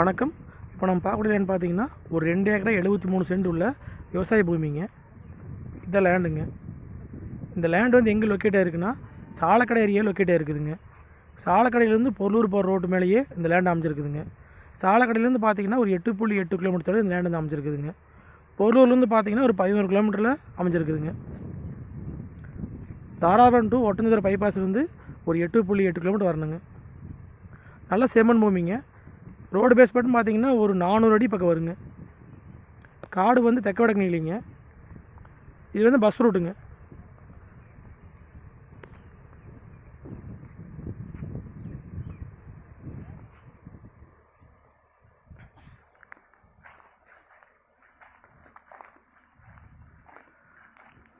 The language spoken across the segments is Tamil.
வணக்கம். இப்போ நம்ம பார்க்கக்கூடிய லேண்ட் பார்த்தீங்கன்னா ஒரு ரெண்டு ஏக்கரை எழுபத்தி மூணு சென்ட் உள்ள விவசாய பூமிங்க. இதான் லேண்டுங்க இந்த லேண்ட் வந்து எங்கே லொக்கேட் ஆயிருக்குன்னா சாலக்கடை ஏரியா லொக்கேட் இருக்குதுங்க சாலக்கடையிலேருந்து பொருளூர் போகிற ரோட்டு மேலேயே இந்த லேண்ட் அமைஞ்சிருக்குதுங்க. சாலக்கடையிலேருந்து பார்த்தீங்கன்னா ஒரு எட்டு புள்ளி எட்டு கிலோமீட்டர் இந்த லேண்ட் வந்து அமைஞ்சிருக்குதுங்க. பொருளூர்லேருந்து பார்த்தீங்கன்னா ஒரு பதினோரு கிலோமீட்டரில் அமைஞ்சிருக்குதுங்க. தாராபுரம் டு ஒட்டஞ்சதுர பைபாஸ்லேருந்து ஒரு எட்டு புள்ளி எட்டு கிலோமீட்டர் வரணுங்க. நல்ல செம்மண் பூமிங்க. ரோடு பேஸ் மட்டும் பார்த்தீங்கன்னா ஒரு நானூறு அடி பக்கம் வருங்க. காடு வந்து தெக்க வடக்கு நீலிங்க இது வந்து பஸ் ரூட்டுங்க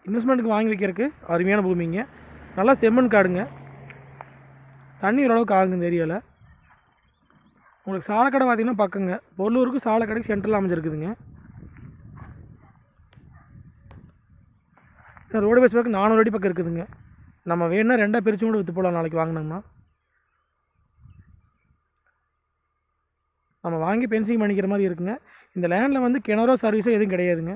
இன்வெஸ்ட்மெண்ட்டுக்கு வாங்கி வைக்கிறதுக்கு அருமையான பூமிங்க. நல்லா செம்மண் காடுங்க. தண்ணி ஓரளவுக்கு ஆகுங்க இந்த ஏரியாவில் உங்களுக்கு சாலக்கடை பார்த்தீங்கன்னா பக்கங்க. பொருளூருக்கு சாலக்கடைக்கு சென்டரில் அமைஞ்சிருக்குதுங்க. ரோடு பேஸ் பக்கம் நானூறு அடி பக்கம் இருக்குதுங்க. நம்ம வேணும்னா ரெண்டாக பிரித்து கூட விற்று போகலாம் நாளைக்கு வாங்கினோம்னா. நம்ம வாங்கி பென்சிங் பண்ணிக்கிற மாதிரி இருக்குங்க. இந்த லேண்டில் வந்து கிணறோ சர்வீஸோ எதுவும் கிடையாதுங்க.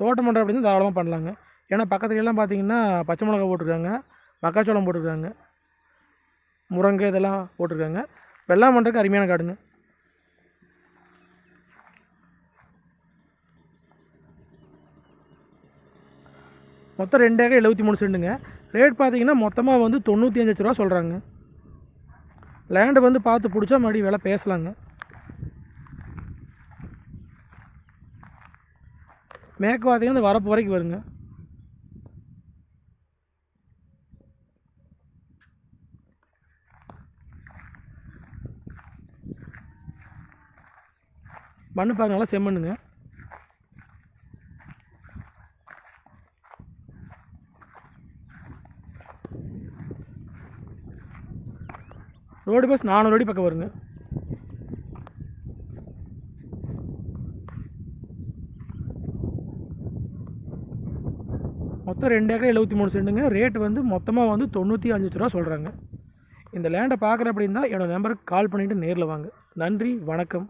தோட்டம் பண்ணுற அப்படின்னு தாராளமாக பண்ணலாங்க. ஏன்னா பக்கத்துலலாம் பார்த்தீங்கன்னா பச்சை மிளகா போட்டிருக்காங்க மக்காச்சோளம் போட்டிருக்காங்க. முருங்கை இதெல்லாம் போட்டிருக்காங்க. வெள்ளாம் பண்ணுறதுக்கு அருமையான காடுங்க. மொத்தம் ரெண்டு ஏக்கர் எழுபத்தி மூணு செண்டுங்க. ரேட் பார்த்தீங்கன்னா மொத்தமாக வந்து தொண்ணூற்றி அஞ்சு லட்ச ரூபா சொல்கிறாங்க லேண்டை வந்து பார்த்து பிடிச்சா மறுபடியும் விலை பேசலாங்க. மேற்கு பார்த்தீங்கன்னா இந்த வரப்பு வரைக்கும் வருங்க. மண்ணு பாருங்க நல்லா செம்மண்ணுங்க ரோடு பஸ் நானூறு அடி பக்கம் வருங்க. மொத்தம் ரெண்டு ஏக்கர் எழுபத்தி மூணு சென்ட்டுங்க. ரேட் வந்து மொத்தமாக வந்து தொண்ணூற்றி அஞ்சு லட்ச ரூபா சொல்கிறாங்க இந்த லேண்டை பார்க்குற அப்படின்னா என்னோடய நம்பருக்கு கால் பண்ணிவிட்டு நேரில் வாங்க. நன்றி வணக்கம்.